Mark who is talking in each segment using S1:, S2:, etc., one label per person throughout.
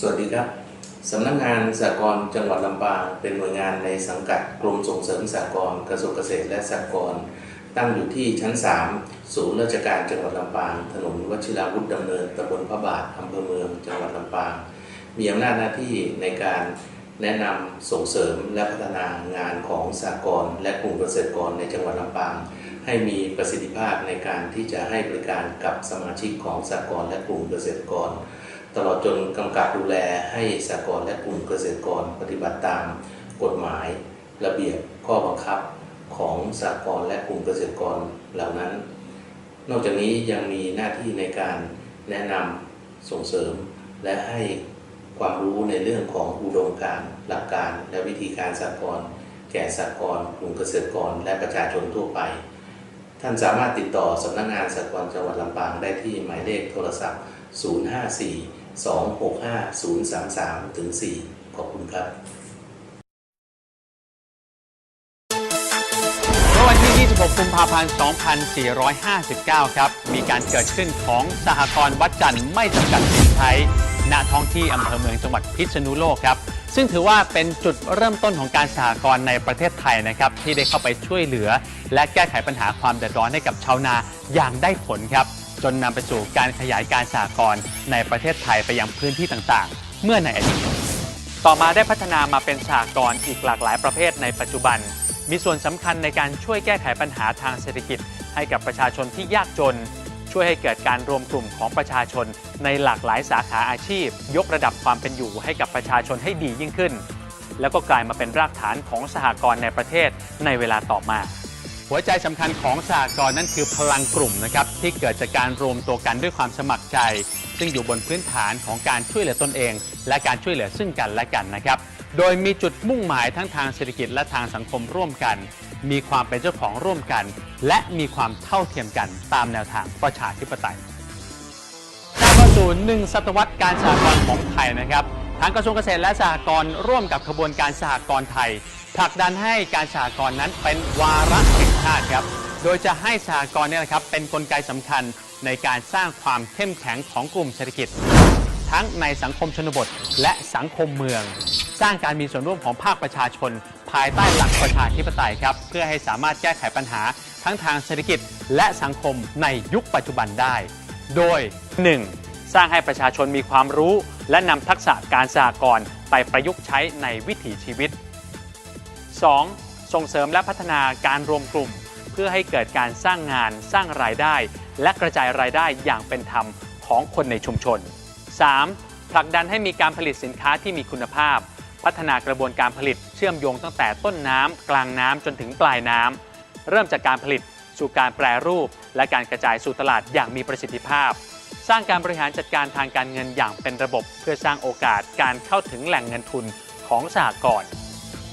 S1: สวัสดีครับ สำนักงานสหกรณ์จังหวัดลำปางเป็นหน่วยงานในสังกัดกรมส่งเสริมสหกรณ์กระทรวงเกษตรและสหกรณ์ตั้งอยู่ที่ชั้น 3 ศูนย์ราชการจังหวัดลำปาง ถนนวชิราวุธดำเนินตำบลพระบาทอำเภอเมืองจังหวัดลำปาง มีอำนาจหน้าที่ในการแนะนำส่งเสริมและพัฒนางานของสหกรณ์และกลุ่มเกษตรกรในจังหวัดลำปาง ให้มีประสิทธิภาพในการที่จะให้บริการกับสมาชิกของสหกรณ์และกลุ่มเกษตรกร ตลอดจนกำกับดูแลให้สหกรและกลุ่มเกษตรกรปฏิบัติตามกฎหมาย ระเบียบข้อบังคับของสหกรและกลุ่มเกษตรกรเหล่านั้น นอกจากนี้ยังมีหน้าที่ในการแนะนำส่งเสริม และให้ความรู้ในเรื่องของอุดมการหลักการ และวิธีการสหกรแก่สหกรกลุ่มเกษตรกรและประชาชนทั่วไป ท่านสามารถติดต่อสำนักงานสหกรจังหวัดลำปางได้ที่หมายเลขโทรศัพท์ 054 265 033 ถึง 4 ขอบคุณครับ
S2: เมื่อวันที่ 26 กุมภาพันธ์ 2459 ครับ มีการเกิดขึ้นของสหกรณ์วัดจันทร์ไม่จำกัดสินใช้ณท้องที่อำเภอเมืองจังหวัดพิษณุโลกครับ ซึ่งถือว่าเป็นจุดเริ่มต้นของการสหกรณ์ในประเทศไทยนะครับ ที่ได้เข้าไปช่วยเหลือ และแก้ไขปัญหาความเดือดร้อนให้กับชาวนาอย่างได้ผลครับ จนนำไปสู่การขยายการสหกรณ์ในประเทศไทยไปยังพื้นที่ต่างๆ เมื่อในอดีตต่อมาได้พัฒนามาเป็นสหกรณ์อีกหลากหลายประเภทในปัจจุบัน มีส่วนสำคัญในการช่วยแก้ไขปัญหาทางเศรษฐกิจ ให้กับประชาชนที่ยากจน ช่วยให้เกิดการรวมกลุ่มของประชาชน ในหลากหลายสาขาอาชีพ ยกระดับความเป็นอยู่ให้กับประชาชนให้ดียิ่งขึ้น แล้วก็กลายมาเป็นรากฐานของสหกรณ์ในประเทศในเวลาต่อมา หัวใจสำคัญของสหกรณ์นั่นคือพลังกลุ่มนะครับที่เกิดจากการรวมตัวกันด้วยความสมัครใจ ซึ่งอยู่บนพื้นฐานของการช่วยเหลือตนเอง และการช่วยเหลือซึ่งกันและกันนะครับ โดยมีจุดมุ่งหมายทั้งทางเศรษฐกิจและทางสังคมร่วมกัน มีความเป็นเจ้าของร่วมกัน และมีความเท่าเทียมกันตามแนวทางประชาธิปไตยก้าวเข้าสู่หนึ่งศตวรรษการสหกรณ์ของไทยนะครับ ทางกระทรวงเกษตรและสหกรณ์ร่วมกับขบวนการสหกรณ์ไทยผลักดันให้การสหกรณ์นั้นเป็นวาระแห่งชาติครับ โดยจะให้สหกรณ์เนี่ยนะครับเป็นนกลไกสำคัญในการสร้างความเข้มแข็งของกลุ่มเศรษฐกิจ ทั้งในสังคมชนบทและสังคมเมือง สร้างการมีส่วนร่วมของภาคประชาชน ภายใต้หลักประชาธิปไตยครับ เพื่อให้สามารถแก้ไขปัญหาทั้งทางเศรษฐกิจและสังคมในยุคปัจจุบันได้ โดย 1. สร้างให้ประชาชนมีความรู้ และนำทักษะการสหกรณ์ไปประยุกต์ใช้ในวิถีชีวิต 2. ส่งเสริมและพัฒนาการรวมกลุ่ม เพื่อให้เกิดการสร้างงาน สร้างรายได้ และกระจายรายได้อย่างเป็นธรรมของคนในชุมชน 3. ผลักดันให้มีการผลิตสินค้าที่มีคุณภาพ พัฒนากระบวนการผลิตเชื่อมโยงตั้งแต่ต้นน้ำกลางน้ำจนถึงปลายน้ำเริ่มจากการผลิตสู่การแปรรูป และการกระจายสู่ตลาดอย่างมีประสิทธิภาพ สร้างการบริหารจัดการทางการเงินอย่างเป็นระบบ เพื่อสร้างโอกาสการเข้าถึงแหล่งเงินทุนของสหกรณ์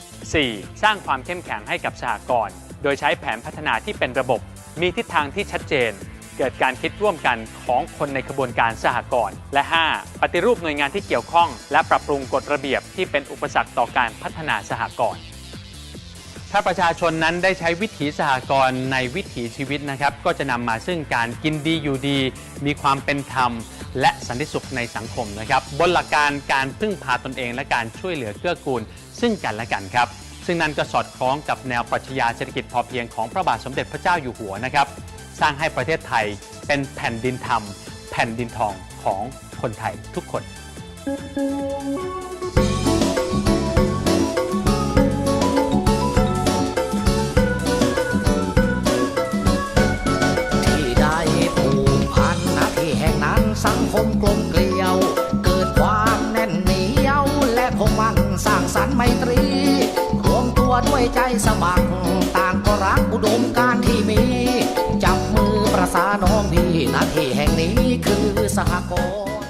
S2: 4. สร้างความเข้มแข็งให้กับสหกรณ์ โดยใช้แผนพัฒนาที่เป็นระบบ มีทิศทางที่ชัดเจน เกิดการคิดร่วมกันของคนในกระบวนการสหกรณ์ และ 5. ปฏิรูปหน่วยงานที่เกี่ยวข้อง และปรับปรุงกฎระเบียบที่เป็นอุปสรรคต่อการพัฒนาสหกรณ์ ถ้าประชาชนนั้นได้ใช้วิถีสหกรณ์ในวิถีชีวิตนะครับ ก็จะนำมาซึ่งการกินดีอยู่ดี มีความเป็นธรรม และสันติสุขในสังคมนะครับ บนหลักการการพึ่งพาตนเองและการช่วยเหลือเกื้อกูล ซึ่งกันและกันครับ ซึ่งนั่นก็สอดคล้องกับแนวปรัชญาเศรษฐกิจพอเพียงของพระบาทสมเด็จพระเจ้าอยู่หัวนะครับ สร้างให้ประเทศไทยเป็นแผ่นดินธรรม แผ่นดินทองของคนไทยทุกคน
S3: ที่ มกลมเกลียว เกิดความแน่นเหนียว และคงมันสร้างสรรค์ไมตรีรวมตัวด้วยใจสมัคร ต่างก็รักอุดมการที่มี จับมือประสานน้องดีนาทีแห่งนี้คือสหกรณ์